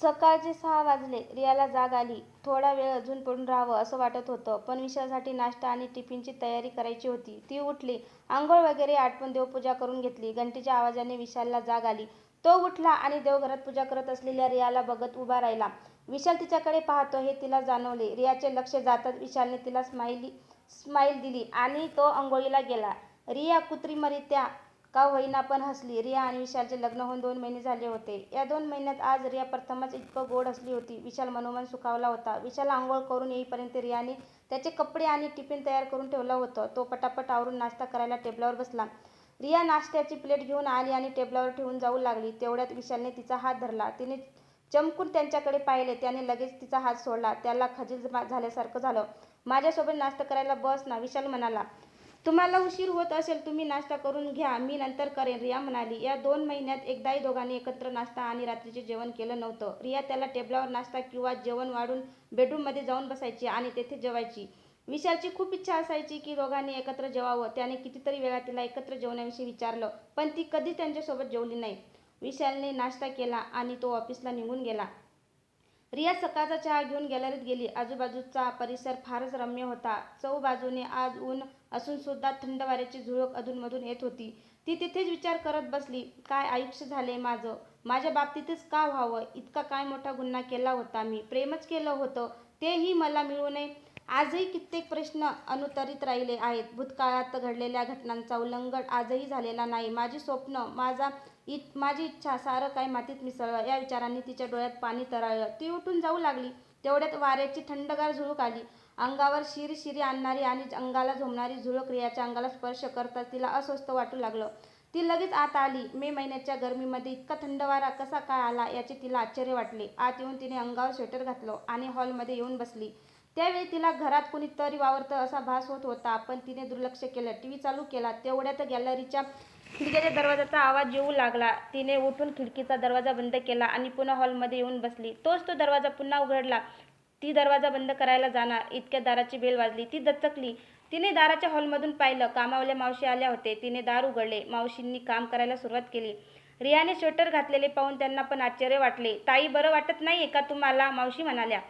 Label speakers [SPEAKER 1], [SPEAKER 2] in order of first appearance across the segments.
[SPEAKER 1] सकाळचे सहा वाजले. रियाला जाग आली. थोडा वेळ अजून पडून राहावं असं वाटत होतं. पण विशालसाठी नाश्ता आणि टिफिनची तयारी करायची होती. ती उठली. आंघोळ वगैरे आटपून देवपूजा करून घेतली. घंटीच्या आवाजाने विशालला जाग आली. तो उठला आणि देवघरात पूजा करत असलेल्या रियाला बघत उभा राहिला. विशाल तिच्याकडे पाहतो हे तिला जाणवले. रियाचे लक्ष जातात विशालने तिला स्माईल दिली आणि तो अंघोळीला गेला. रिया कृत्रिमरित्या का होईना पण हसली. रिया आणि विशालचे लग्न होऊन दोन महिने झाले होते. या दोन महिन्यात आज रिया प्रथमच इतकं गोड हसली होती. विशाल मनोमन सुखावला होता. विशाल आंघोळ करून येईपर्यंत रियाने त्याचे कपडे आणि टिफिन तयार करून ठेवलं होतं. तो पटापट आवरून नाश्ता करायला टेबलावर बसला. रिया नाश्त्याची प्लेट घेऊन आली आणि टेबलावर ठेवून जाऊ लागली. तेवढ्यात विशालने तिचा हात धरला. तिने चमकून त्यांच्याकडे पाहिले. त्याने लगेच तिचा हात सोडला. त्याला खजील झाल्यासारखं झालं. माझ्यासोबत नाश्ता करायला बस ना, विशाल म्हणाला. तुम्हाला उशीर होत असेल तुम्ही नाश्ता करून घ्या. मी नंतर करेन, रिया म्हणाली. या दोन महिन्यात एकदाही दोघांनी एकत्र नाश्ता आणि रात्रीचे जेवण केलं नव्हतं. रिया त्याला टेबलावर नाश्ता किंवा जेवण वाढून बेडरूममध्ये जाऊन बसायची आणि तेथे जेवायची. विशालची खूप इच्छा असायची की दोघांनी एकत्र जेवावं. त्याने कितीतरी वेळा तिला एकत्र जेवण्याविषयी विचारलं, पण ती कधीच त्यांच्यासोबत जेवली नाही. विशालने नाश्ता केला आणि तो ऑफिसला निघून गेला. रिया सकाळचा चहा घेऊन गॅलरीत गेली. आजूबाजूचा परिसर फारच रम्य होता. चौबाजूने आज ऊन असूनसुद्धा थंड वाऱ्याची झुळूक अधूनमधून येत होती. ती तिथेच विचार करत बसली. काय आयुष्य झाले माझं? माझ्या बाबतीतच का व्हावं? इतका काय मोठा गुन्हा केला होता मी? प्रेमच केलं होतं, तेही मला मिळू नये? आजही कित्येक प्रश्न अनुत्तरित राहिले आहेत. भूतकाळात घडलेल्या घटनांचा उल्लंघन आजही झालेला नाही. माझी स्वप्न माझा इत माझी इच्छा सारं काय मातीत मिसळलं. या विचारांनी तिच्या डोळ्यात पाणी तरळलं. ती उठून जाऊ लागली. तेवढ्यात वाऱ्याची थंडगार झुळूक आली. अंगावर शिरशिरी आणणारी आणि अंगाला झोंबणारी झुळूक रियाच्या अंगाला स्पर्श करताच तिला अस्वस्थ वाटू लागलं. ती लगेच आत आली. मे महिन्याच्या गरमीमध्ये इतका थंड वारा कसा काय आला याचे तिला आश्चर्य वाटले. आत येऊन तिने अंगावर स्वेटर घातलं आणि हॉलमध्ये येऊन बसली. त्यावेळी तिला घरात कोणीतरी वावरतं असा भास होत होता, पण तिने दुर्लक्ष केलं. टीव्ही चालू केला. तेवढ्यात गॅलरीच्या खिडकीच्या दरवाजाचा आवाज येऊ लागला. तिने उठून खिडकीचा दरवाजा बंद केला आणि पुन्हा हॉलमध्ये येऊन बसली. तोच तो दरवाजा पुन्हा उघडला. ती दरवाजा बंद करायला जाणार, इतक्या दाराची बेल वाजली. ती दचकली. तिने दाराच्या हॉलमधून पाहिलं. कामावल्या मावशी आल्या होते तिने दार उघडले. मावशींनी काम करायला सुरुवात केली. रियाने स्वेटर घातलेले पाहून त्यांना पण आश्चर्य वाटले. ताई, बरं वाटत नाही का तुम्हाला? मावशी म्हणाल्या.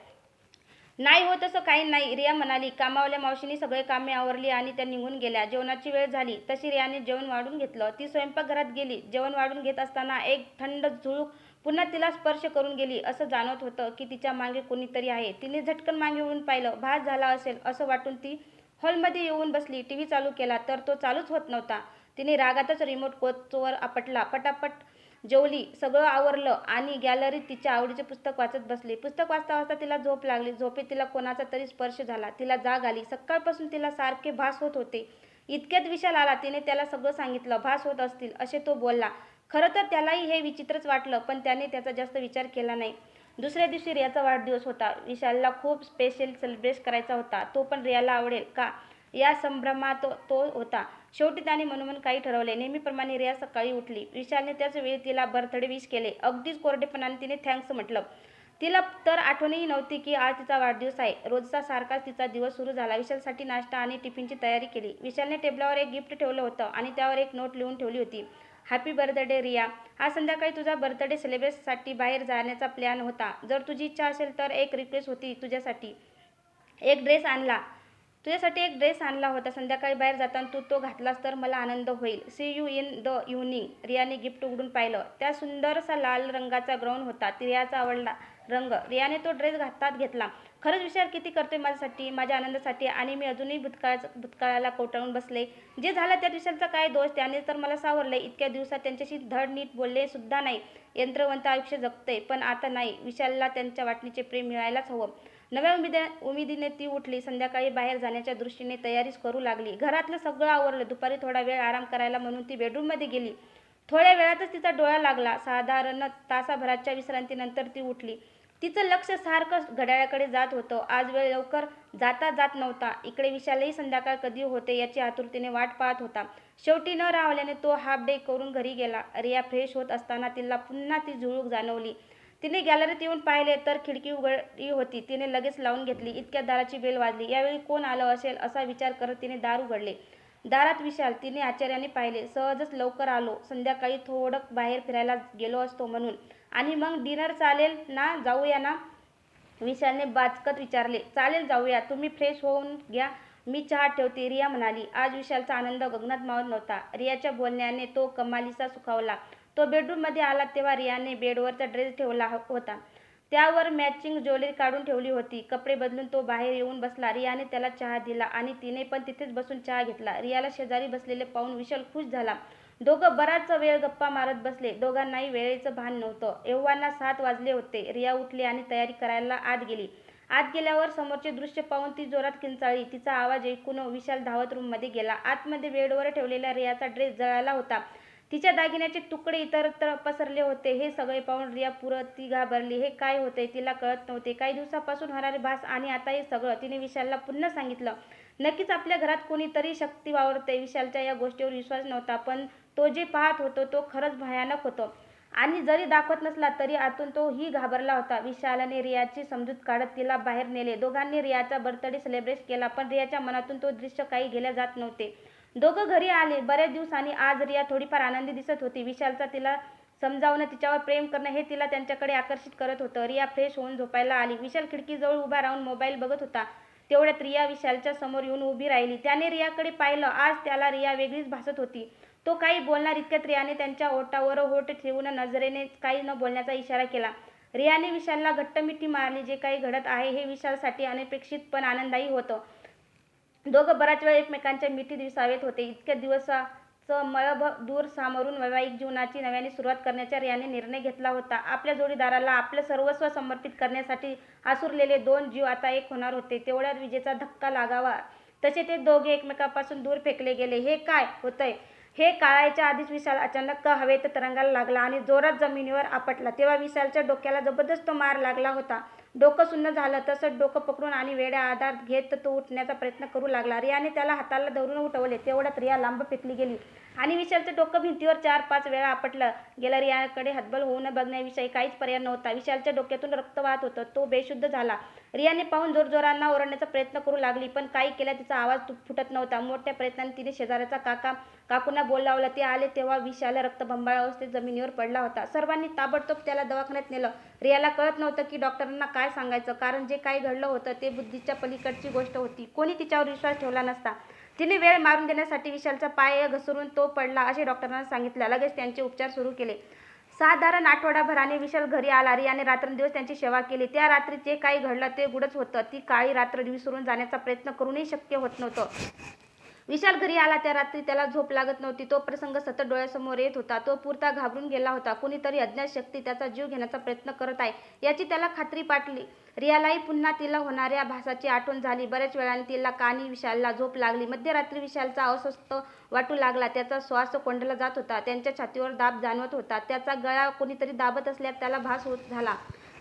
[SPEAKER 1] नाही हो, तसं काही नाही, रिया म्हणाली. कामावल्या मावशींनी सगळे कामे आवरली आणि त्या निघून गेल्या. जेवणाची वेळ झाली तशी रियाने जेवण वाढून घेतलं. ती स्वयंपाकघरात गेली. जेवण वाढून घेत असताना एक थंड झुळूक पुन्हा तिला स्पर्श करून गेली. असं जाणवत होतं की तिच्यामागे कुणीतरी आहे. तिने झटकन मागे होऊन पाहिलं. भास झाला असेल असं वाटून ती हॉलमध्ये येऊन बसली. टीव्ही चालू केला तर तो चालूच होत नव्हता. तिने रागातच रिमोट कोचवर आपटला. पटापट जेवली, सगळं आवरलं आणि गॅलरीत तिच्या आवडीचे पुस्तक वाचत बसली. पुस्तक वाचता वाचता तिला झोप लागली. झोपेत तिला कोणाचा तरी स्पर्श झाला. तिला जाग आली. सकाळपासून तिला सारखे भास होत होते. इतक्यात विशाल आला. तिने त्याला सगळं सांगितलं. भास होत असतील असे तो बोलला. खरं तर त्यालाही हे विचित्रच वाटलं, पण त्याने त्याचा जास्त विचार केला नाही. दुसऱ्या दिवशी रियाचा वाढदिवस होता. विशालला खूप स्पेशल सेलिब्रेट करायचा होता. तो पण रियाला आवडेल का, या संभ्रमात तो होता. शेवटी त्याने मनोमन काही ठरवले. नेहमीप्रमाणे रिया सकाळी उठली. विशालने त्याच वेळी तिला बर्थडे विश केले. अगदीच कोरडेपणाने तिने थँक्स म्हटलं. तिला तर आठवणही नव्हती की आज तिचा वाढदिवस आहे. रोजचा सारखाच तिचा दिवस सुरू झाला. विशालसाठी नाश्ता आणि टिफिनची तयारी केली. विशालने टेबलावर एक गिफ्ट ठेवलं होतं आणि त्यावर एक नोट लिहून ठेवली होती. Happy birthday Riya. आज संध्याकाळी तुझा बर्थडे सेलिब्रेशनसाठी बाहेर जाण्याचा प्लॅन होता. जर तुझी इच्छा असेल तर एक रिक्वेस्ट होती. तुझ्यासाठी एक ड्रेस आणला तुझ्यासाठी एक ड्रेस आणला होता. संध्याकाळी बाहेर जाताना तू तो घातलास तर मला आनंद होईल. See you in the evening. रियाने gift उघडून पाहिलं. त्या सुंदरसा लाल रंगाचा ग्राउंड होता. रियाचा आवडला रंग. रियाने तो ड्रेस घातात घेतला. खरंच विशाल किती करतोय माझ्यासाठी, माझ्या आनंदासाठी आणि मी अजूनही भूतकाळाला कोटाळून बसले जे झालं त्या विशालचा काय दोष? त्याने तर मला सावरले इतक्या दिवसात त्यांच्याशी धड नीट बोलले सुद्धा नाही. यंत्रवंत आयुष्य जगते पण आता नाही. विशालला त्यांच्या वाटणीचे प्रेम मिळायलाच हवं. नव्या उमेदीने ती उठली. संध्याकाळी बाहेर जाण्याच्या दृष्टीने तयारीच करू लागली. घरातलं सगळं आवरलं. दुपारी थोडा वेळ आराम करायला म्हणून ती बेडरूममध्ये गेली. थोड्या वेळातच तिचा डोळा लागला. साधारण तासाभराच्या विश्रांतीनंतर ती उठली. तिचं लक्ष सारखं घड्याळाकडे जात होतं. आज वेळ लवकर जाता जात नव्हता. इकडे विशालही संध्याकाळ कधी होते याची आतुरतेने वाट पाहत होता. शेवटी न राहल्याने तो हाफ डे करून घरी गेला. रिया फ्रेश होत असताना तिला पुन्हा ती झुळूक जाणवली. तिने गॅलरीत येऊन पाहिले तर खिडकी उघडी होती. तिने लगेच लावून घेतली. इतक्या दाराची बेल वाजली. यावेळी कोण आलं असेल असा विचार करत तिने दार उघडले. दारात विशाल तिने आचार्याने पाहिले. सहजच लवकर आलो. संध्याकाळी थोडं बाहेर फिरायला गेलो असतो म्हणून. आणि मग डिनर चालेल ना? जाऊया ना? विशालने बाचकत विचारले. चालेल जाऊया. तुम्ही फ्रेश होऊन घ्या. मी चहा ठेवते रिया म्हणाली. आज विशालचा आनंद गगनात मावत नव्हता. रियाच्या बोलण्याने तो कमालीचा सुखावला. तो बेडरूममध्ये आला तेव्हा रियाने बेडवरचा ड्रेस ठेवला हो-, होता. त्यावर मॅचिंग ज्वेलरी काढून ठेवली होती. कपडे बदलून तो बाहेर येऊन बसला. रियाने त्याला चहा दिला आणि तिने पण तिथेच बसून चहा घेतला. रियाला शेजारी बसलेले पाहून विशाल खुश झाला. दोघं बराच वेळ गप्पा मारत बसले. दोघांनाही वेळेचं भान नव्हतं. एव्हाना सात वाजले होते. रिया उठली आणि तयारी करायला आत गेली. आत गेल्यावर समोरचे दृश्य पाहून ती जोरात किंचाळली. तिचा आवाज ऐकून विशाल धावत रूममध्ये गेला. आतमध्ये बेडवर ठेवलेला रियाचा ड्रेस जळाला होता. तिच्या दागिन्याचे तुकडे इतरत्र पसरले होते. हे सगळे पाहून रिया पुरं ती घाबरली. हे काय होते तिला कळत नव्हते. काही दिवसापासून होणारे भास आणि आता हे सगळं तिने विशालला पुन्हा सांगितलं. नक्कीच आपल्या घरात कोणीतरी शक्ती वावरते. विशालच्या या गोष्टीवर विश्वास नव्हता पण तो जे पाहत होतो तो खरंच भयानक होतो. आणि जरी दाखवत नसला तरी आतून तो ही घाबरला होता. विशालने रियाची समजूत काढत तिला बाहेर नेले. दोघांनी रियाचा बर्थडे सेलिब्रेट केला पण रियाच्या मनातून तो दृश्य काही गेल्या जात नव्हते. दोघं घरी आले. बऱ्याच दिवसांनी आज रिया थोडीफार आनंदी दिसत होती. विशालचा तिला समजावणं तिच्यावर प्रेम करणं हे तिला त्यांच्याकडे आकर्षित करत होतं. रिया फ्रेश होऊन झोपायला आली. विशाल खिडकीजवळ उभा राहून मोबाईल बघत होता. तेवढ्यात रिया विशालच्या समोर येऊन उभी राहिली. त्याने रियाकडे पाहिलं. आज त्याला रिया वेगळीच भासत होती. तो काही बोलणार इतक्यात रियाने त्यांच्या ओटावर ओट ठेवून नजरेने काही न बोलण्याचा इशारा केला. रियाने विशालला घट्ट मिठी मारली. जे काही घडत आहे हे विशालसाठी अनपेक्षित पण आनंददायी होतं. दोघं बराच वेळ एकमेकांच्या मिठीत विसावेत होते. इतक्या दिवसाचं मळभ दूर सामरून वैवाहिक जीवनाची नव्याने सुरुवात करण्याचा याने निर्णय घेतला होता. आपल्या जोडीदाराला आपलं सर्वस्व समर्पित करण्यासाठी आसुरलेले दोन जीव आता एक होणार होते. तेवढ्यात विजेचा धक्का लागावा. तसे ते दोघे एकमेकापासून दूर फेकले गेले. हे काय होतंय? हे काळायच्या आधीच विशाल अचानक हवेत तरंगाला लागला आणि जोरात जमिनीवर आपटला. तेव्हा विशालच्या डोक्याला जबरदस्त मार लागला होता. डोकं सुन्न झालं तसंच डोकं पकडून आणि वेड्या आधार घेत तो उठण्याचा प्रयत्न करू लागला. रियाने त्याला हाताला धरून उठवले. तेवढ्यात रिया लांब फेकली गेली. आणि विशालचं डोकं भिंतीवर चार पाच वेळा आपटलं. गेलं रियाकडे हतबल होऊन बघण्याविषयी काहीच पर्याय नव्हता. विशालच्या डोक्यातून रक्त वाहत होतं. तो बेशुद्ध झाला. रियाने पाहून जोरजोरांना ओरडण्याचा प्रयत्न करू लागली पण काही केल्या तिचा आवाज फुटत नव्हता. मोठ्या प्रयत्नाने तिने शेजाऱ्याचा काका काकूंना बोलावलं ते आले तेव्हा विशाल रक्तबंबाळ अवस्थेत जमिनीवर पडला होता. सर्वांनी ताबडतोब त्याला दवाखान्यात नेलं. रियाला कळत नव्हतं की डॉक्टरांना काय सांगायचं कारण जे काही घडलं होतं ते बुद्धीच्या पलीकडची गोष्ट होती. कोणी तिच्यावर विश्वास ठेवला नसता. तिने वेळ मारून देण्यासाठी विशालचा पाय घसरून तो पडला असे डॉक्टरांना सांगितलं. लगेच त्यांचे उपचार सुरू केले. साधारण आठवडाभराने विशाल घरी आला. रियाने रात्रंदिवस त्यांची सेवा केली. त्या रात्री जे काही घडलं ते गुडच होतं. ती काळी रात्र विसरून जाण्याचा प्रयत्न करूनही शक्य होत नव्हतं. विशाल घरी आला. त्या रात्री त्याला झोप लागत नव्हती. तो प्रसंग सतत डोळ्यासमोर येत होता. तो पुरता घाबरून गेला होता. कुणीतरी अज्ञात शक्ती त्याचा जीव घेण्याचा प्रयत्न करत आहे. याची त्याला खात्री पाटली. रियालाही पुन्हा तिला होणाऱ्या भासाची आठवण झाली. बऱ्याच वेळाने तिला कानी विशालला झोप लागली. मध्यरात्री विशालचा अस्वस्थ वाटू लागला. त्याचा श्वास कोंडला जात होता. त्यांच्या छातीवर दाब जाणवत होता. त्याचा गळा कोणीतरी दाबत असल्यास त्याला भास होत झाला.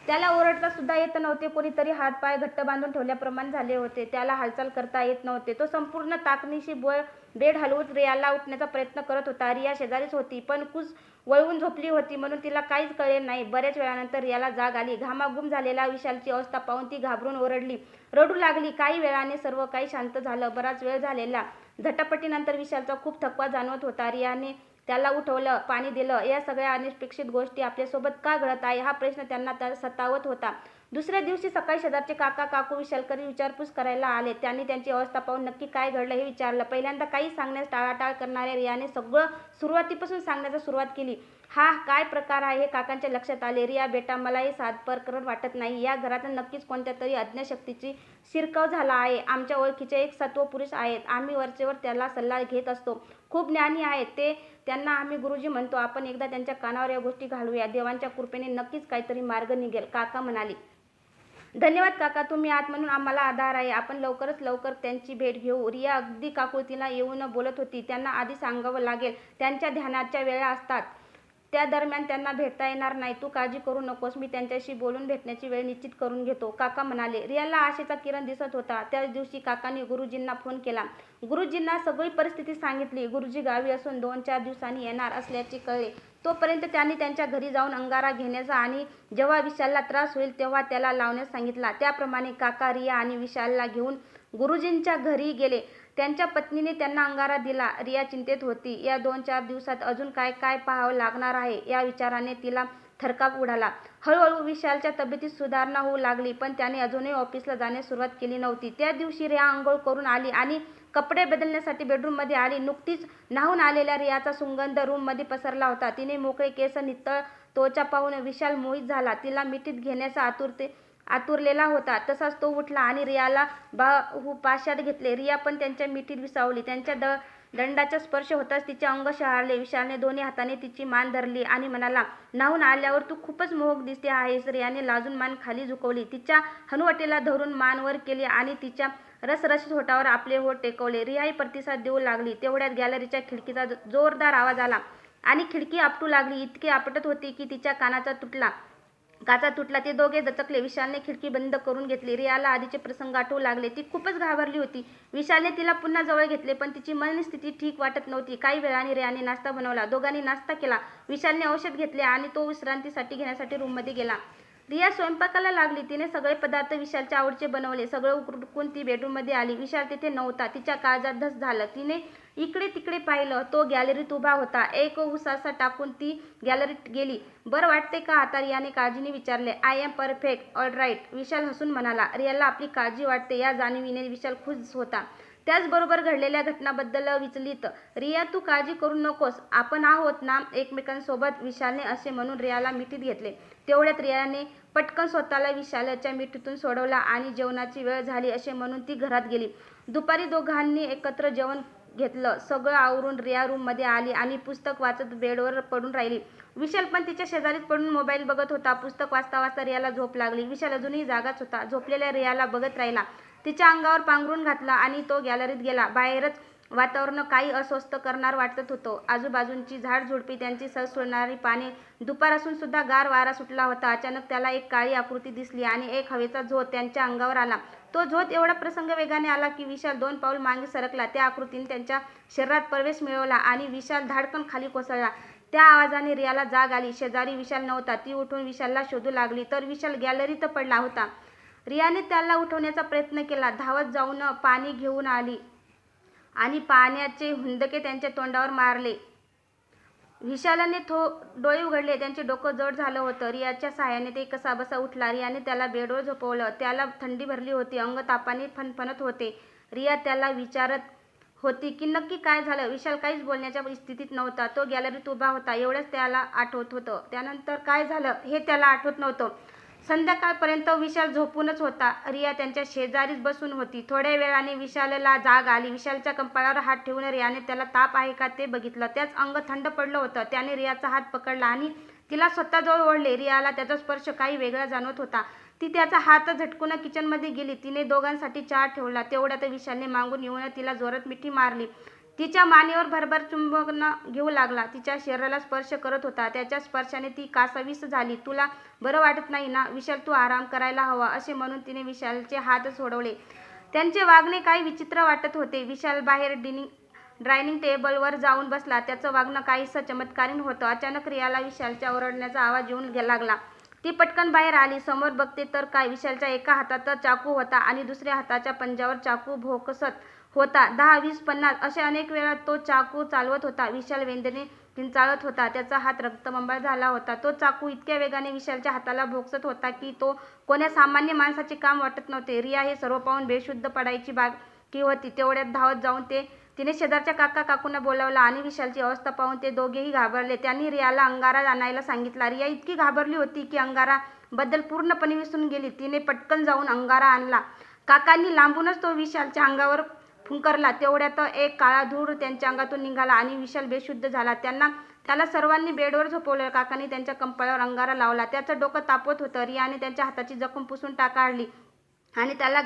[SPEAKER 1] त्याला ओरडता सुद्धा येत नव्हते. कोणीतरी हातपाय घट्ट बांधून ठेवल्याप्रमाणे झाले होते. त्याला हालचाल करता येत नव्हते. तो संपूर्ण ताकणीशी बोय बेड हलवून रियाला उठण्याचा प्रयत्न करत होता. रिया शेजारीच होती पण कुस वळवून झोपली होती म्हणून तिला काहीच कळले नाही. बऱ्याच वेळानंतर रियाला जाग आली. घामाघूम झालेला विशालची अवस्था पाहून ती घाबरून ओरडली. रडू लागली. काही वेळाने सर्व काही शांत झालं. बराच वेळ झालेला. झटापटीनंतर विशालचा खूप थकवा जाणवत होता. रियाने त्याला उठवलं पाणी दिलं या सगळ्या अनिष्पेक्षित गोष्टी आपल्यासोबत का घडत आहे? हा प्रश्न त्यांना त्या सतावत होता. दुसऱ्या दिवशी सकाळी शेजारचे काका काकू विशालकरी विचारपूस करायला आले. त्यांनी त्यांची अवस्था पाहून नक्की काय घडलं हे विचारलं. पहिल्यांदा काही सांगण्यास टाळाटाळ करणाऱ्या रियाने सगळं सुरुवातीपासून सांगण्याचा सुरुवात केली. हा काय प्रकार आहे हे काकांच्या लक्षात आले. रिया बेटा मला हे सात प्रकरण वाटत नाही. या घरात नक्कीच कोणत्या तरी अज्ञाशक्तीची शिरकाव झाला आहे. आमच्या ओळखीचे एक सत्व पुरुष आहेत. आम्ही वरचेवर त्याला सल्ला घेत असतो. खूप ज्ञानी आहेत. ते त्यांना आम्ही गुरुजी म्हणतो आपण एकदा त्यांच्या कानावर या गोष्टी घालूया. देवांच्या कृपेने नक्कीच काहीतरी मार्ग निघेल. काका म्हणाले धन्यवाद काका तुम्ही आत म्हणून आम्हाला आधार आहे. आपण लवकरच लवकर त्यांची भेट घेऊ. रिया अगदी काकुळतीला येऊन बोलत होती. त्यांना आधी सांगावं लागेल. त्यांच्या ध्यानाच्या वेळा असतात. त्या दरम्यान त्यांना भेटता येणार नाही. तू काळजी करू नकोस. मी त्यांच्याशी बोलून भेटण्याची वेळ निश्चित करून घेतो. काका म्हणाले रियाला आशेचा किरण दिसत होता. त्याच दिवशी काकांनी गुरुजींना फोन केला. गुरुजींना सगळी परिस्थिती सांगितली. गुरुजी गावी असून दोन चार दिवसांनी येणार असल्याचे कळले. तोपर्यंत त्यांनी त्यांच्या घरी जाऊन अंगारा घेण्याचा आणि जेव्हा विशालला त्रास होईल तेव्हा त्याला लावण्यास सांगितला. त्याप्रमाणे काका रिया आणि विशालला घेऊन गुरुजींच्या घरी गेले. त्यांच्या पत्नीने त्यांना अंगारा दिला. रिया चिंतेत होती. या दोन चार दिवसात अजून काय काय पाहावं लागणार आहे या विचाराने तिला थरकाप उडाला. हळूहळू विशालच्या तब्येतीत सुधारणा होऊ लागली. पण त्याने अजूनही ऑफिसला जाण्यास सुरुवात केली नव्हती. त्या दिवशी रिया आंघोळ करून आली आणि कपडे बदलण्यासाठी बेडरूममध्ये आली. नुकतीच न्हाऊन आलेल्या रियाचा सुगंध रूममध्ये पसरला होता. तिने मोकळे केस, नितळ त्वचा पाहून विशाल मोहित झाला. तिला मिठीत घेण्याचा आतुरते आतुरलेला होता. तसाच तो उठला आणि रियाला बाहुपाशात घेतले. रिया पण त्यांच्या मिठीत विसावली. त्यांच्या द दंडाचा स्पर्श होताच तिचे अंग शहारले. विशालने दोन्ही हाताने तिची मान धरली आणि म्हणाला, नाहून आल्यावर तू खूपच मोहक दिसते आहेस. रियाने लाजून मान खाली झुकवली. तिच्या हनुवटीला धरून मान वर केली आणि तिच्या रसरशीत होटावर आपले होट टेकवले. रियाही प्रतिसाद देऊ लागली. तेवढ्यात गॅलरीच्या खिडकीचा जोरदार आवाज आला आणि खिडकी आपटू लागली. इतकी आपटत होती की तिच्या कानाचा तुटला. ते दोघे दचकले. विशालने खिडकी बंद करून घेतली. रियाला आधीचे प्रसंग आठवू लागले. ती खूपच घाबरली होती. विशालने तिला पुन्हा जवळ घेतले. पण तिची मनस्थिती ठीक वाटत नव्हती. काही वेळाने रियाने नाश्ता बनवला. दोघांनी नाश्ता केला. विशालने औषध घेतले आणि तो विश्रांतीसाठी घेण्यासाठी रूममध्ये गेला. रिया स्वयंपाकाला लागली. तिने सगळे पदार्थ विशालच्या आवडीचे बनवले. सगळं उकडून ती बेडरूममध्ये आली. विशाल तिथे नव्हता. तिच्या काळजात धस झालं. तिने इकडे तिकडे पाहिलं. तो गॅलरीत उभा होता. एक उसासा टाकून ती गॅलरीत गेली. बरं वाटते का आता रियाने काळजीने विचारले. I am perfect all right Vishal हसून म्हणाला. रियाला आपली काळजी वाटते या जाणीवीने विशाल खुश होता. त्याचबरोबर घडलेल्या घटनाबद्दल विचलित. रिया तू काळजी करू नकोस. आपण आहोत ना एकमेकांसोबत विशालने असे म्हणून रियाला मिठीत घेतले. तेवढ्यात रियाने पटकन स्वतःला विशालच्या मिठीतून सोडवला आणि जेवणाची वेळ झाली असे म्हणून ती घरात गेली. दुपारी दोघांनी एकत्र जेवण घेतलं. सगळं आवरून रिया रूममध्ये आली आणि पुस्तक वाचत बेडवर पडून राहिली. विशाल पण तिच्या शेजारीच पडून मोबाईल बघत होता. पुस्तक वाचता वाचता रियाला झोप लागली. विशाल अजूनही जागाच होता. झोपलेल्या रियाला बघत राहिला. तिच्या अंगावर पांघरून घातला आणि तो गॅलरीत गेला. बाहेरच वातावरण काही अस्वस्थ करणार वाटत होतं. आजूबाजूची झाडझुडपी, त्यांची सळसळणारी पाने. दुपार असून सुद्धा गार वारा सुटला होता. अचानक त्याला एक काळी आकृती दिसली आणि एक हवेचा झोत त्यांच्या अंगावर आला. तो झोत एवढा प्रसंग वेगाने आला की विशाल दोन पाऊल मागे सरकला. त्या आकृतीने त्यांच्या शरीरात प्रवेश मिळवला आणि विशाल धाडकन खाली कोसळला. त्या आवाजाने रियाला जाग आली. शेजारी विशाल नव्हता. ती उठून विशालला शोधू लागली तर विशाल गॅलरीत पडला होता. रियाने त्याला उठवण्याचा प्रयत्न केला. धावत जाऊन पाणी घेऊन आली आणि पाण्याचे हुंदके त्यांच्या तोंडावर मारले. विशालने डोळे उघडले. त्यांचे डोकं जड झालं होतं. रियाच्या सहाय्याने ते कसा कसाबसा उठला. रियाने त्याला बेडवर झोपवलं. त्याला थंडी भरली होती. अंग तापाने फनफनत होते. रिया त्याला विचारत होती की नक्की काय झालं? विशाल काहीच बोलण्याच्या स्थितीत नव्हता. तो गॅलरीत उभा होता एवढंच त्याला आठवत होतं. त्यानंतर काय झालं हे त्याला आठवत नव्हतं. संध्याकाळपर्यंत विशाल झोपूनच होता. रिया त्यांच्या शेजारीच बसून होती. थोड्या वेळाने विशालला जाग आली. विशालच्या कंपाळावर हात ठेवून रियाने त्याला ताप आहे का ते बघितलं. त्याच अंग थंड पडलं होतं. त्याने रियाचा हात पकडला आणि तिला स्वतःजवळ ओढले. रियाला त्याचा स्पर्श काही वेगळा जाणवत होता. ती त्याचा हात झटकून किचनमध्ये गेली. तिने दोघांसाठी चहा ठेवला. तेवढ्यात विशालने मागून येऊन तिला जोरात मिठी मारली. तिच्या मानेवर भरभर चुंबन घेऊ लागला. तिच्या शरीराला स्पर्श करत होता. त्याच्या स्पर्शाने ती कासावीस झाली. तुला बरं वाटत नाही ना? विशाल तू आराम करायला हवा असे म्हणून तिने विशालचे हात सोडवले. त्यांचे वागणे काही विचित्र वाटत होते. विशाल बाहेर डिनिंग डायनिंग टेबलवर जाऊन बसला. त्याचं वागणं काहीसं चमत्कारीन होतं. अचानक रियाला विशालच्या ओरडण्याचा आवाज येऊन लागला. ती पटकन बाहेर आली. समोर बघते तर काय विशालच्या एका हातात चाकू होता आणि दुसऱ्या हाताच्या पंजावर चाकू भोकसत होता. दहा, वीस, पन्नास असे अनेक वेळा तो चाकू चालवत होता. विशाल वेदनेने किंचाळत होता. त्याचा हात रक्तबंबाळ झाला होता. तो चाकू इतक्या वेगाने विशालच्या हाताला भोगसत होता की तो कोण्या सामान्य माणसाचे काम वाटत नव्हते. रिया हे सर्व पाहून बेशुद्ध पडायची बाकी होती. तेवढ्यात धावत जाऊन ते तिने शेजारच्या काका काकूंना बोलावला आणि विशालची अवस्था पाहून ते दोघेही घाबरले. त्यांनी रियाला अंगारा आणायला सांगितला रिया इतकी घाबरली होती की अंगारा बद्दल पूर्णपणे विसरून गेली. तिने पटकन जाऊन अंगारा आणला. काकांनी लांबूनच तो विशालच्या अंगावर फुंकरला. तेवढ्यात एक काळा धूर त्यांच्या अंगातून निघाला आणि विशाल बेशुद्ध झाला. त्यांना त्याला सर्वांनी बेडवर झोपवलं. काकांनी त्यांच्या कंपाळावर अंगारा लावला. त्याचं डोकं तापत होतं. रियाने त्यांच्या हाताची जखम पुसून टाकाळली आणि त्याला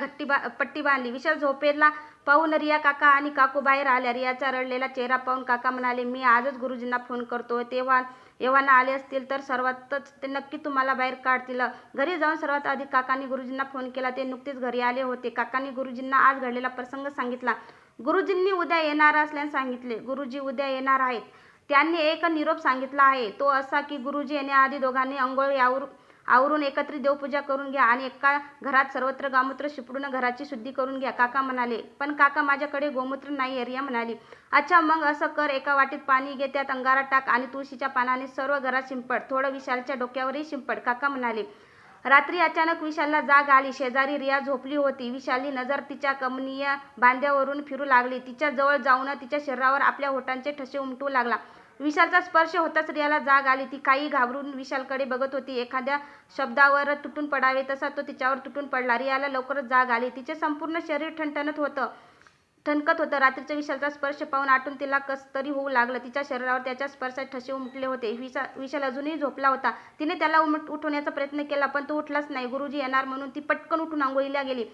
[SPEAKER 1] पट्टी बांधली. विशाल झोपेला पाहून रिया, काका आणि काकू बाहेर आल्या. रियाचा रडलेला चेहरा पाहून काका म्हणाले, मी आजच गुरुजींना फोन करतो. तेव्हा एव्हाना आले असतील तर सर्वातच ते नक्की तुम्हाला बाहेर काढतील. घरी जाऊन सर्वात आधी काकांनी गुरुजींना फोन केला. ते नुकतेच घरी आले होते. काकांनी गुरुजींना आज घडलेला प्रसंग सांगितला. गुरुजींनी उद्या येणार असल्याने सांगितले. गुरुजी उद्या येणार आहेत. त्यांनी एक निरोप सांगितला आहे. तो असा की गुरुजी येण्याआधी दोघांनी अंघोळ आवरून एकत्रित देवपूजा करून घ्या आणि एका घरात सर्वत्र गोमूत्र शिपडून घराची शुद्धी करून घ्या. काका म्हणाले पण काका माझ्याकडे गोमूत्र नाही रिया म्हणाली. अच्छा मग असं कर एका वाटीत पाणी घे त्यात अंगारा टाक आणि तुळशीच्या पानाने सर्व घरात शिंपड. थोडं विशालच्या डोक्यावरही शिंपड काका म्हणाले. रात्री अचानक विशालला जाग आली. शेजारी रिया झोपली होती. विशालनी नजर तिच्या कमनीय बांध्यावरून फिरू लागली. तिच्या जवळ जाऊन तिच्या शरीरावर आपल्या होटांचे ठसे उमटू लागला. विशालचा स्पर्श होताच रियाला जाग आली. ती काही घाबरून विशालकडे बघत होती. एखाद्या शब्दावर तुटून पडावे तसा तो तिच्यावर तुटून पडला. रियाला लवकरच जाग आली. तिचे संपूर्ण शरीर ठणठणत होतं ठणकत होतं. रात्रीच्या विशालचा स्पर्श पाहून आटून तिला कस तरी होऊ लागलं. तिच्या शरीरावर त्याच्या स्पर्शात ठसे उमटले होते. विशा विशाल अजूनही झोपला होता. तिने त्याला उमट उठवण्याचा प्रयत्न केला पण तो उठलाच नाही. गुरुजी येणार म्हणून ती पटकन उठून आंघोळीला गेली.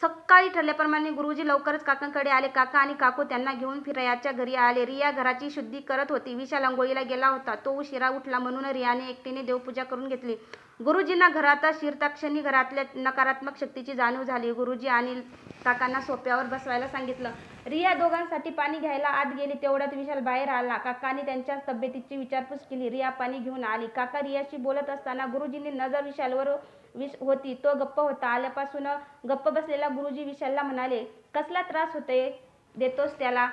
[SPEAKER 1] सकाळी ठरल्याप्रमाणे गुरुजी लवकरच काकांकडे आले. काका आणि काकू त्यांना घेऊन फिरायाच्या घरी आले. रिया घराची शुद्धी करत होती. विशाल आंघोळीला गेला होता. तो उशिरा उठला म्हणून रियाने एकटीने देवपूजा करून घेतली. गुरुजींना घरात शिरताक्षणी घरातल्या नकारात्मक शक्तीची जाणीव झाली. गुरुजी आणि काकांना सोप्यावर बसवायला सांगितलं. रिया दोघांसाठी पाणी घ्यायला आत गेली. तेवढ्यात विशाल बाहेर आला. काकाने त्यांच्या तब्येतीची विचारपूस केली. रिया पाणी घेऊन आली. काका रियाशी बोलत असताना गुरुजींनी नजर विशालवर विष होती. तो गप्प होता. आल्यापासून गप्प बसलेला गुरुजी विशालला म्हणाले कसला त्रास होते देतोस त्याला.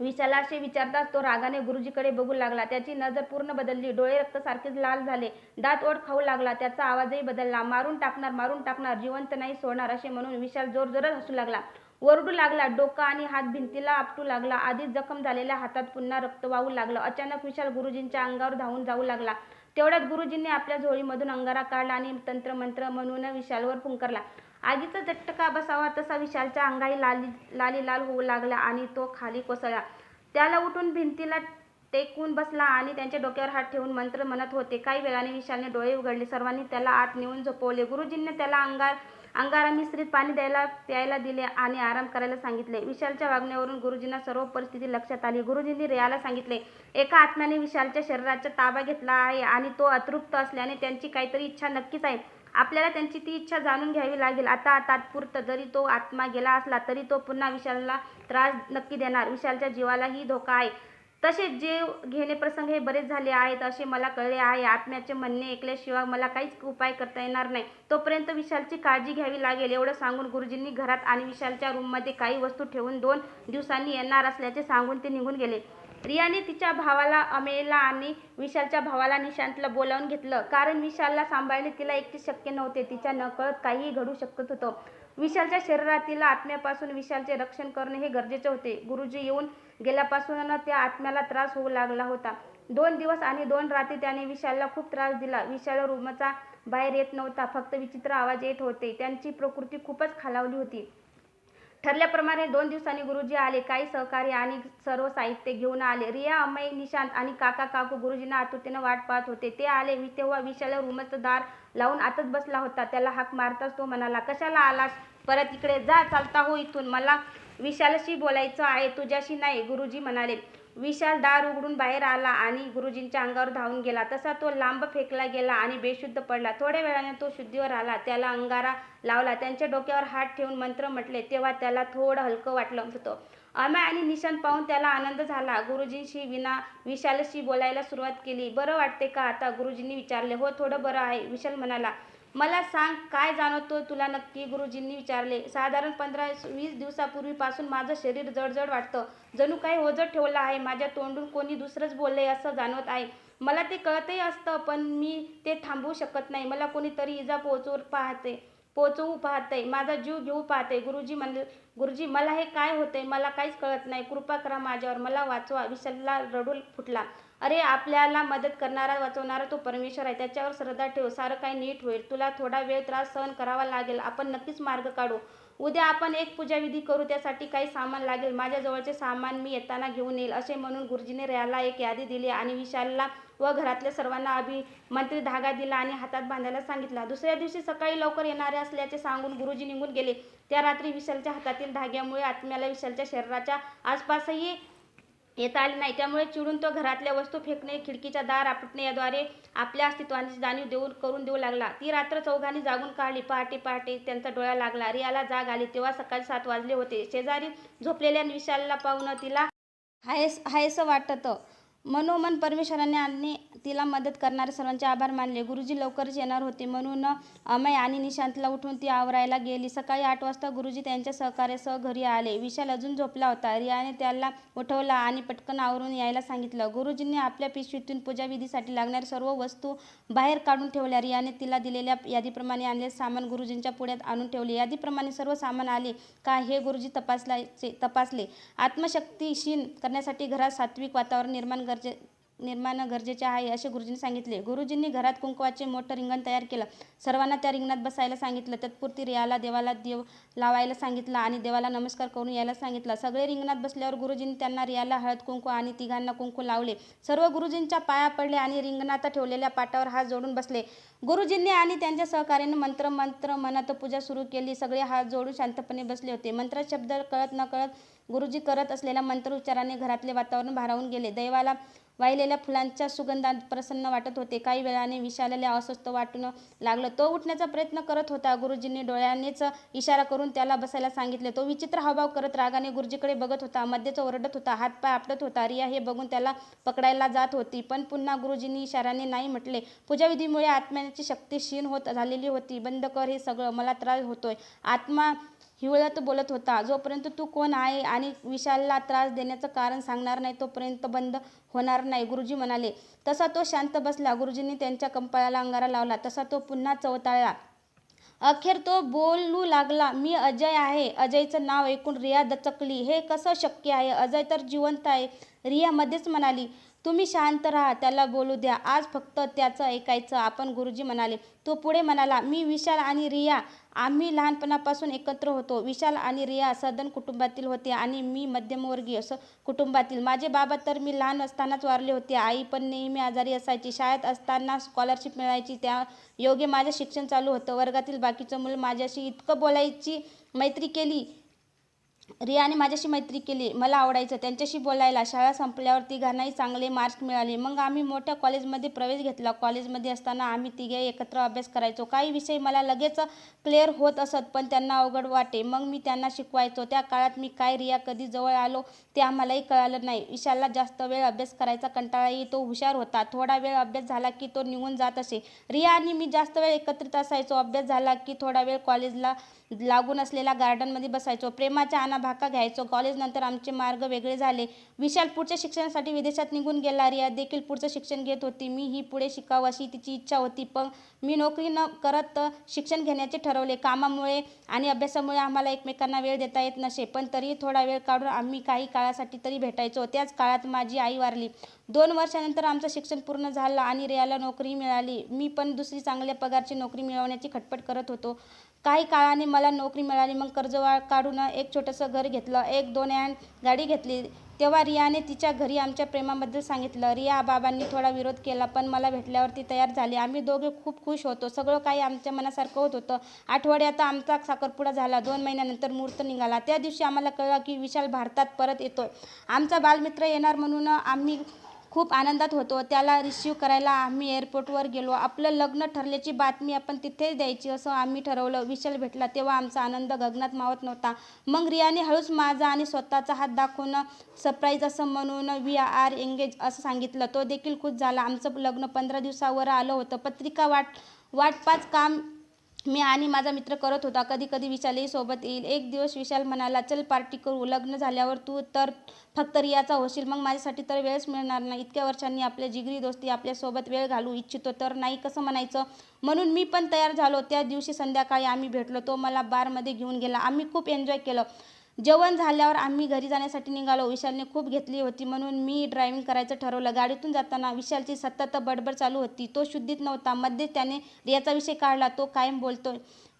[SPEAKER 1] विशाला असे विचारताच तो रागाने गुरुजीकडे बघू लागला. त्याची नजर पूर्ण बदलली. डोळे रक्तसारखेच लाल झाले. दात ओढ खाऊ लागला. त्याचा आवाजही बदलला. मारून टाकणार मारून टाकणार. जिवंत नाही सोडणार असे म्हणून विशाल जोरजोरात हसू लागला. ओरडू लागला. डोका आणि हात भिंतीला आपटू लागला. आधीच जखम झालेल्या हातात पुन्हा रक्त वाहू लागलं. अचानक विशाल गुरुजींच्या अंगावर धावून जाऊ लागला. तेवढ्यात गुरुजींनी आपल्या झोळीमधून अंगारा काढला आणि तंत्रमंत्र म्हणून विशालवर फुंकरला. आगीचा झटका बसावा तसा विशालच्या अंगाई लाली लाली लाल होऊ लागला आणि तो खाली कोसळला. त्याला उठून भिंतीला टेकून बसला आणि त्यांच्या डोक्यावर हात ठेवून मंत्र म्हणत होते. काही वेळाने विशालने डोळे उघडले. सर्वांनी त्याला आत नेऊन झोपवले. गुरुजींनी त्याला अंगार अंगारा मिश्रित पाणी द्यायला प्यायला दिले आणि आराम करायला सांगितले. विशालच्या वागण्यावरून गुरुजींना सर्व परिस्थिती लक्षात आली. गुरुजींनी रियाला सांगितले एका आत्म्याने विशालच्या शरीराचा ताबा घेतला आहे आणि तो अतृप्त असल्याने त्यांची काहीतरी इच्छा नक्कीच आहे. आपल्याला त्यांची ती इच्छा जाणून घ्यावी लागेल. आता तात्पुरतं जरी तो आत्मा गेला असला तरी तो पुन्हा विशालला त्रास नक्की देणार. विशालच्या जीवालाही धोका आहे. तसेच जीव घेणे प्रसंग हे बरेच झाले आहेत असे मला कळले आहे. आत्म्याचे म्हणणे ऐकल्याशिवाय मला काहीच उपाय करता येणार नाही. तोपर्यंत विशालची काळजी घ्यावी लागेल एवढं सांगून गुरुजींनी घरात आणि विशालच्या रूममध्ये काही वस्तू ठेवून दोन दिवसांनी येणार असल्याचे सांगून ते निघून गेले. रियाने तिच्या भावाला अमेयला आणि विशालच्या भावाला निशांतला बोलावून घेतलं. कारण विशालला सांभाळणे तिला एकटे शक्य नव्हते. तिच्या नकळत काहीही घडू शकत होतं. विशालच्या शरीरातील आत्म्यापासून विशालचे रक्षण करणे हे गरजेचे होते. गुरुजी येऊन गेल्यापासून त्या आत्म्याला त्रास होऊ लागला होता. दोन दिवस आणि दोन रात्री त्याने विशालला खूप त्रास दिला. विशाल रूमचा बाहेर येत नव्हता. फक्त विचित्र आवाज येत होते. त्यांची प्रकृती खूपच खालावली होती. ठरल्याप्रमाणे दोन दिवसांनी गुरुजी आले. काही सहकारी आणि सर्व साहित्य घेऊन आले. रिया अमय निशांत आणि काका काकू गुरुजींना आतुरतेनं वाट पाहत होते. ते आले. मी तेव्हा विशाल रूमचं दार लावून आतच बसला होता. त्याला हाक मारताच तो म्हणाला कशाला आलास? परत इकडे जा. चालता हो इथून. मला विशालशी बोलायचं आहे तुझ्याशी नाही गुरुजी म्हणाले. विशाल दार उघडून बाहेर आला आणि गुरुजींच्या अंगावर धावून गेला. तसा तो लांब फेकला गेला आणि बेशुद्ध पडला. थोड्या वेळाने तो शुद्धीवर आला. त्याला अंगारा लावला. त्यांच्या डोक्यावर हात ठेवून मंत्र म्हटले. तेव्हा त्याला थोडं हलकं वाटलं होतं. अमय आणि निशांत पाहून त्याला आनंद झाला. गुरुजींशी विना विशालशी बोलायला सुरुवात केली. बरं वाटते का आता? गुरुजींनी विचारले. हो थोडं बरं आहे. विशाल म्हणाला मला सांग काय जाणवतो तुला नक्की? गुरुजींनी विचारले. साधारण पंधरा वीस दिवसापूर्वीपासून माझं शरीर जडजड वाटतं. जणू काही ओझं ठेवलं आहे. माझ्या तोंडून कोणी दुसरंच बोललंय असं जाणवत आहे. मला ते कळतही असतं पण मी ते थांबवू शकत नाही. मला कोणीतरी इजा पोहोचवू पाहते पोचवू पाहते. माझा जीव घेऊ पाहते. गुरुजी म्हणले गुरुजी मला हे काय होते मला काहीच कळत नाही. कृपा करा माझ्यावर. मला वाचवा. विशालला रडूल फुटला. अरे आपल्याला मदत करणारा वाचवणारा तो परमेश्वर आहे. त्याच्यावर श्रद्धा ठेव. सारं काही नीट होईल. तुला थोडा वेळ त्रास सहन करावा लागेल. आपण नक्कीच मार्ग काढू. उद्या आपण एक पूजाविधी करू. त्यासाठी काही सामान लागेल. माझ्याजवळचे सामान मी येताना घेऊन येईल असे म्हणून गुरुजीने रयाला एक यादी दिली आणि विशालला व घरातल्या सर्वांना अभिमंत्री धागा दिला आणि हातात बांधायला सांगितला. दुसऱ्या दिवशी सकाळी लवकर येणारे असल्याचे सांगून गुरुजी निघून गेले. त्या रात्री विशालच्या हातातील धाग्यामुळे आत्म्याला विशालच्या शरीराच्या आसपासही येता आले नाही. त्यामुळे चिडून तो घरातल्या वस्तू फेकणे खिडकीच्या दार आपटणे याद्वारे आपल्या अस्तित्वाची जाणीव देऊन करून देऊ लागला. ती रात्र चौघांनी जागून काढली. पहाटे पहाटे त्यांचा डोळा लागला. रियाला जाग आली. तेव्हा सकाळी सात वाजले होते. शेजारी झोपलेल्या विशालला पाहून तिला हायस हायस वाटतं. मनोमन परमेश्वराने आणि तिला मदत करणारे सर्वांचे आभार मानले. गुरुजी लवकरच येणार होते म्हणून अमय आणि निशांतला उठून ती आवरायला गेली. सकाळी आठ वाजता गुरुजी त्यांच्या सहकार्यासह घरी आले. विशाल अजून झोपला होता. रियाने त्याला उठवला आणि पटकन आवरून यायला सांगितलं. गुरुजींनी आपल्या पिशवीतून पूजाविधीसाठी लागणाऱ्या सर्व वस्तू बाहेर काढून ठेवल्या. रियाने तिला दिलेल्या यादीप्रमाणे आणले सामान गुरुजींच्या पुढ्यात आणून ठेवले. यादीप्रमाणे सर्व सामान आले का हे गुरुजी तपासले. आत्मशक्ती क्षीण करण्यासाठी घरात सात्विक वातावरण निर्माण गरजेचे आहे असे गुरुजींनी सांगितले. गुरुजींनी घरात कुंकवाचे मोठं रिंगण तयार केलं. सर्वांना त्या रिंगणात बसायला सांगितलं. तत्पुरती रियाला देवाला देव लावायला सांगितलं आणि देवाला नमस्कार करून यायला सांगितलं. सगळे रिंगणात बसल्यावर गुरुजींनी त्यांना रियाला हळद-कुंकू आणि तिघांना कुंकू लावले. सर्व गुरुजींच्या पाया पडले आणि रिंगणात ठेवलेल्या पाटावर हात जोडून बसले. गुरुजींनी आणि त्यांच्या सहकार्याने मंत्र मंत्र मनात पूजा सुरू केली. सगळे हात जोडून शांतपणे बसले होते. मंत्रात शब्द कळत न कळत गुरुजी करत असलेल्या मंत्रोच्चाराने घरातले वातावरण भारावून गेले. दैवाला वाहिलेल्या फुलांच्या सुगंधात प्रसन्न वाटत होते. काही वेळाने विशालला अस्वस्थ वाटणं लागलं. तो उठण्याचा प्रयत्न करत होता. गुरुजींनी डोळ्यानेच इशारा करून त्याला बसायला सांगितले. तो विचित्र हावभाव करत रागाने गुरुजीकडे बघत होता. मध्येच ओरडत होता. हातपाय आपटत होता. रिया हे बघून त्याला पकडायला जात होती. पण पुन्हा गुरुजींनी इशाराने नाही म्हटले. पूजाविधीमुळे आत्म्याची शक्ती क्षीण होत झालेली होती. बंद कर हे सगळं. मला त्रास होतोय. आत्मा हिवळत बोलत होता. जोपर्यंत तू कोण आहे आणि विशालला त्रास देण्याचं कारण सांगणार नाही तोपर्यंत बंद होणार नाही गुरुजी म्हणाले. तसा तो शांत बसला. गुरुजींनी त्यांच्या कंपाळाला अंगारा लावला तसा तो पुन्हा चवताळला. अखेर तो बोलू लागला. मी अजय आहे. अजयचं नाव ऐकून रिया दचकली. हे कसं शक्य आहे? अजय तर जिवंत आहे. रिया मध्येच म्हणाली. तुम्ही शांत राहा. त्याला बोलू द्या. आज फक्त त्याचं ऐकायचं आपण गुरुजी म्हणाले. तो पुढे म्हणाला. मी, विशाल आणि रिया आम्ही लहानपणापासून एकत्र होतो. विशाल आणि रिया सदन कुटुंबातील होते आणि मी मध्यमवर्गीय असं कुटुंबातील. माझे बाबा तर मी लहान असतानाच वारले होते. आई पण नेहमी आजारी असायची. शाळेत असताना स्कॉलरशिप मिळायची त्या योग्य माझं शिक्षण चालू होतं. वर्गातील बाकीचं मुलं माझ्याशी इतकं बोलायची. मैत्री केली. रियाने माझ्याशी मैत्री केली. मला आवडायचं त्यांच्याशी बोलायला. शाळा संपल्यावर तिघांनाही चांगले मार्क्स मिळाले. मग आम्ही मोठ्या कॉलेजमध्ये प्रवेश घेतला. कॉलेजमध्ये असताना आम्ही तिघेही एकत्र अभ्यास करायचो. काही विषय मला लगेच क्लिअर होत असत पण त्यांना अवघड वाटे. मग मी त्यांना शिकवायचो. त्या काळात मी काय रिया कधी जवळ आलो ते आम्हालाही कळलं नाही. विशालला जास्त वेळ अभ्यास करायचा कंटाळा येई. तो हुशार होता. थोडा वेळ अभ्यास झाला की तो निघून जात असे. रिया आणि मी जास्त वेळ एकत्रित असायचो. अभ्यास झाला की थोडा वेळ कॉलेजला लागून असलेल्या गार्डनमध्ये बसायचो. प्रेमाच्या आणाभाका घ्यायचो. कॉलेजनंतर आमचे मार्ग वेगळे झाले. विशाल पुढच्या शिक्षणासाठी विदेशात निघून गेला. रिया देखील पुढचं शिक्षण घेत होती. मी ही पुढे शिकावं अशी तिची इच्छा होती. पण मी नोकरी न करत शिक्षण घेण्याचे ठरवले. कामामुळे आणि अभ्यासामुळे आम्हाला एकमेकांना वेळ देता येत नसे. पण तरीही थोडा वेळ काढून आम्ही काही काळासाठी तरी भेटायचो. त्याच काळात माझी आई वारली. दोन वर्षानंतर आमचं शिक्षण पूर्ण झालं आणि रियाला नोकरीही मिळाली. मी पण दुसरी चांगल्या पगारची नोकरी मिळवण्याची खटपट करत होतो. काही काळाने मला नोकरी मिळाली. मग कर्ज काढून एक छोटंसं घर घेतलं. एक दोन ॲन गाडी घेतली. तेव्हा रियाने तिच्या घरी आमच्या प्रेमाबद्दल सांगितलं. रिया बाबांनी थोडा विरोध केला पण मला भेटल्यावर ती तयार झाली. आम्ही दोघे खूप खुश होतो. सगळं काही आमच्या मनासारखं होत होतं. आठवड्यात आमचा साखरपुडा झाला. दोन महिन्यानंतर मुहूर्त निघाला. त्या दिवशी आम्हाला कळलं की विशाल भारतात परत येतोय. आमचा बालमित्र येणार म्हणून आम्ही खूप आनंदात होतो. त्याला रिसिव्ह करायला आम्ही एअरपोर्टवर गेलो. आपलं लग्न ठरल्याची बातमी आपण तिथेच द्यायची असं आम्ही ठरवलं. विशाल भेटला तेव्हा आमचा आनंद गगनात मावत नव्हता. मग रियाने हळूच माझा आणि स्वतःचा हात दाखवून सरप्राईज असं म्हणून वी आर एंगेज असं सांगितलं. तो देखील खुश झाला. आमचं लग्न पंधरा दिवसावर आलं होतं. पत्रिका वाट वाट पाच काम मी आणि माझा मित्र करत होता कधी कधी विशालही सोबत येईल. एक दिवस विशाल म्हणाला चल पार्टी करू. लग्न झाल्यावर तू तर फक्त रियाचा होशील. मग माझ्यासाठी तर वेळच मिळणार नाही. इतक्या वर्षांनी आपल्या जिगरी दोस्ती आपल्यासोबत वेळ घालू इच्छितो तर नाही कसं म्हणायचं. म्हणून मी पण तयार झालो. त्या दिवशी संध्याकाळी आम्ही भेटलो. तो मला बारमध्ये घेऊन गेला. आम्ही खूप एन्जॉय केलं. जेवण झाल्यावर आम्ही घरी जाण्यासाठी निघालो. विशालने खूप घेतली होती म्हणून मी ड्रायव्हिंग करायचं ठरवलं. गाडीतून जाताना विशालची सतत बडबड चालू होती. तो शुद्धीत नव्हता. मध्येच त्याने रियाचा विषय काढला. तो कायम बोलतो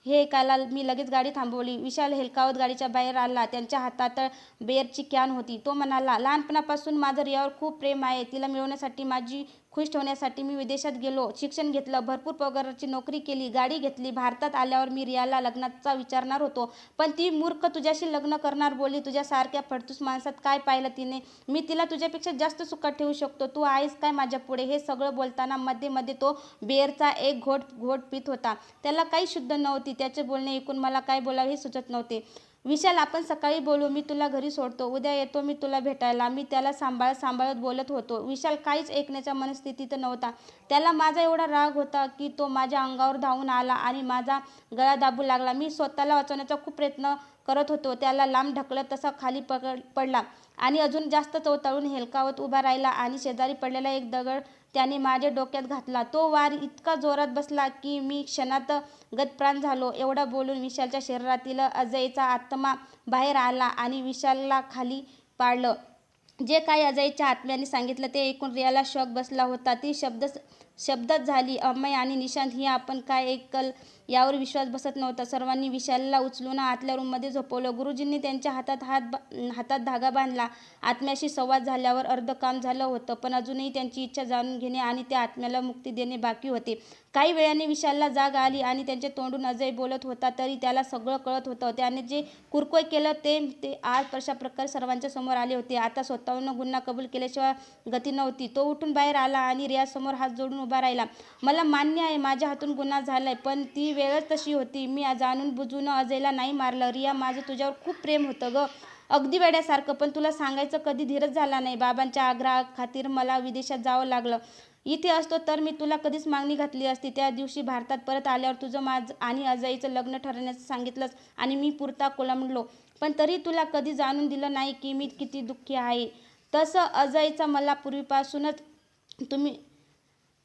[SPEAKER 1] हे ऐकायला मी लगेच गाडी थांबवली. विशाल हेलकावत गाडीच्या बाहेर आला. त्यांच्या हातात बेअरची कॅन होती. तो म्हणाला लहानपणापासून माझं रियावर खूप प्रेम आहे. तिला मिळवण्यासाठी, माझी खुश ठेवण्यासाठी मी विदेशात गेलो. शिक्षण घेतलं. भरपूर पगाराची नोकरी केली. गाडी घेतली. भारतात आल्यावर मी रियाला लग्नाचा विचारणार होतो. पण ती मूर्ख तुझ्याशी लग्न करणार बोलली. तुझ्यासारख्या फडतूस माणसात काय पाहिलं तिने? मी तिला तुझ्यापेक्षा जास्त सुखात ठेवू शकतो. तू आहेस काय माझ्यापुढे? हे सगळं बोलताना मध्ये मध्ये तो बेअरचा एक घोट घोट पीत होता. त्याला काही शुद्ध नव्हती. त्याचे बोलणे ऐकून मला काय बोलावे हे सुचत नव्हते. विशाल आपण सकाळी बोलू मी तुला घरी सोडतो. उद्या येतो मी तुला भेटायला. मी त्याला सांभाळत सांभाळत बोलत होतो. विशाल काहीच ऐकण्याच्या मनस्थितीत नव्हता. त्याला माझा एवढा राग होता की तो माझ्या अंगावर धावून आला आणि माझा गळा दाबू लागला. मी स्वतःला वाचवण्याचा खूप प्रयत्न करत होतो. त्याला लांब ढकलत तसा खाली पकड पडला आणि अजून जास्त चवताळून हेलकावत उभा राहिला आणि शेजारी पडलेला एक दगड त्याने माझ्या डोक्यात घातला. तो वार इतका जोरात बसला की मी क्षणात गतप्राण झालो. एवढं बोलून विशालच्या शरीरातील अजयचा आत्मा बाहेर आला आणि विशालला खाली पाडलं. जे काही अजयच्या आत्म्याने सांगितलं ते ऐकून रियाला शॉक बसला होता. ती शब्द शब्दच झाली अमय आणि निशांत ही आपण काय ऐकल यावर विश्वास बसत नव्हता. सर्वांनी विशालला उचलून आतल्या रूममध्ये झोपवलं. गुरुजींनी त्यांच्या हातात हात हातात धागा बांधला. आत्म्याशी संवाद झाल्यावर अर्ध काम झालं होतं पण अजूनही त्यांची इच्छा जाणून घेणे आणि त्या आत्म्याला मुक्ती देणे बाकी होते. काही वेळाने विशालला जाग आली आणि त्यांच्या तोंडून अजय बोलत होता तरी त्याला सगळं कळत होतं. त्याने जे कुरकोय केलं ते ते आज अशा प्रकारे सर्वांच्या समोर आले होते. आता स्वतःहून गुन्हा कबूल केल्याशिवाय गती नव्हती. तो उठून बाहेर आला आणि रियासमोर हात जोडून उभा राहिला. मला मान्य आहे माझ्या हातून गुन्हा झालाय पण ती वेळच तशी होती. मी जाणून बुजून अजयला नाही मारलं. रिया माझं तुझ्यावर खूप प्रेम होतं ग. अगदी वेड्यासारखं पण तुला सांगायचं कधी धीरच झाला नाही. बाबांच्या आग्रहाखातीर मला विदेशात जावं लागलं. इथे असतो तर मी तुला कधीच मागणी घातली असती. त्या दिवशी भारतात परत आल्यावर तुझं माझं आणि अजयचं लग्न ठरवण्याचं सांगितलंस आणि मी पुरता कोलमडलो. पण तरी तुला कधी जाणून दिलं नाही की मी किती दुःखी आहे. तसं अजयचा मला पूर्वीपासूनच तुम्ही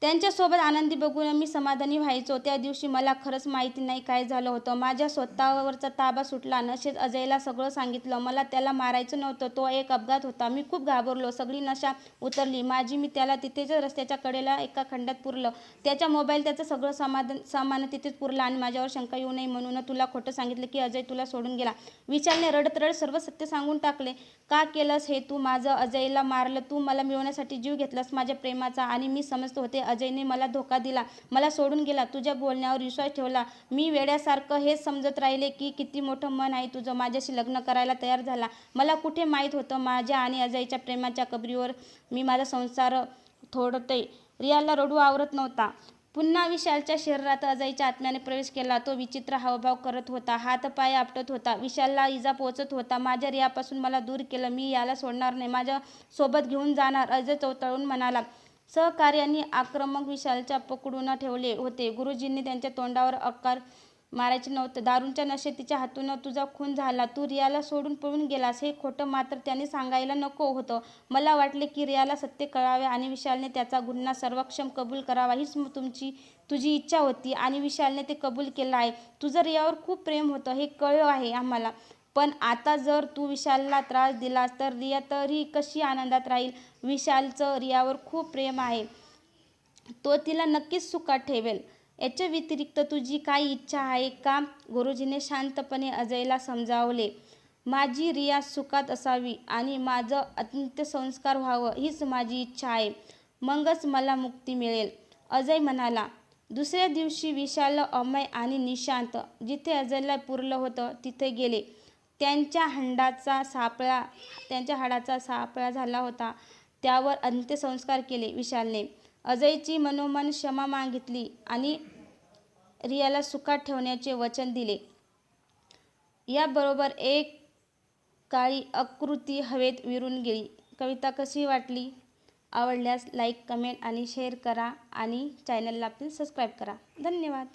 [SPEAKER 1] त्यांच्यासोबत आनंदी बघून मी समाधानी व्हायचो. त्या दिवशी मला खरंच माहिती नाही काय झालं होतं. माझ्या स्वतःवरचा ताबा सुटला. नशेत अजयला सगळं सांगितलं. मला त्याला मारायचं नव्हतं. तो एक अपघात होता. मी खूप घाबरलो. सगळी नशा उतरली. माझी मी त्याला तिथेच रस्त्याच्या कडेला एका खंडात पुरलं. त्याच्या मोबाईल त्याचं सगळं समाधान सामान तिथेच पुरलं आणि माझ्यावर शंका येऊ नये म्हणून तुला खोटं सांगितलं की अजय तुला सोडून गेला. विचारने रडत रडत सर्व सत्य सांगून टाकले. का केलंस हे तू? माझं अजयला मारलं. तू मला मिळवण्यासाठी जीव घेतलास. माझ्या प्रेमाचा आणि मी समजत होते अजयने मला धोका दिला. मला सोडून गेला. तुझ्या बोलण्यावर विश्वास ठेवला. मी वेड्यासारखं हेच समजत राहिले की किती मोठं मन आहे तुझं. माझ्याशी लग्न करायला तयार झाला. मला कुठे माहीत होतं? माझ्या आणि अजयच्या प्रेमाच्या कबरीवर मी माझा संसार थोडते. रियाला रडू आवरत नव्हता. पुन्हा विशालच्या शरीरात अजयच्या आत्म्याने प्रवेश केला. तो विचित्र हावभाव करत होता. हातपाय आपटत होता. विशालला इजा पोचत होता. माझ्या रियापासून मला दूर केलं. मी याला सोडणार नाही. माझ्या सोबत घेऊन जाणार. अजय चौतळून म्हणाला सहकार्यांनी आक्रमक विशालच्या पकडून ठेवले होते. गुरुजींनी त्यांच्या तोंडावर आकार मारायचे नव्हते. दारूंच्या नशेत तिच्या हातून तुझा खून झाला. तू रियाला सोडून पळून गेलास हे खोटं मात्र त्याने सांगायला नको होतं. मला वाटले की रियाला सत्य कळावे आणि विशालने त्याचा गुन्हा सर्वक्षम कबूल करावा. हीच तुमची तुझी इच्छा होती आणि विशालने ते कबूल केलं आहे. तुझं रियावर खूप प्रेम होतं. हे कळलं आहे आम्हाला. पण आता जर तू विशालला त्रास दिलास तर रिया तरी कशी आनंदात राहील? विशालचं रियावर खूप प्रेम आहे. तो तिला नक्कीच सुखात ठेवेल. याच्या व्यतिरिक्त तुझी काही इच्छा आहे का? गुरुजीने शांतपणे अजयला समजावले. माझी रिया सुखात असावी आणि माझं अंत्यसंस्कार व्हावं हीच माझी इच्छा आहे. मगच मला मुक्ती मिळेल. अजय म्हणाला दुसऱ्या दिवशी विशाल अमय आणि निशांत जिथे अजयला पुरलं होतं तिथे गेले. त्यांच्या हंडाचा सापळा त्यांच्या हाडाचा सापळा झाला होता. त्यावर अंत्यसंस्कार केले विशालने. अजयची मनोमन क्षमा मागितली आणि रियाला सुखात ठेवण्याचे वचन दिले. याबरोबर एक काळी आकृती हवेत विरून गेली. कविता कशी वाटली? आवडल्यास लाईक कमेंट आणि शेअर करा आणि चॅनलला आपले सबस्क्राईब करा. धन्यवाद.